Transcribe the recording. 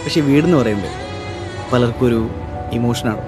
പക്ഷേ വീടെന്ന് പറയുമ്പോൾ പലർക്കും ഒരു ഇമോഷനാണ്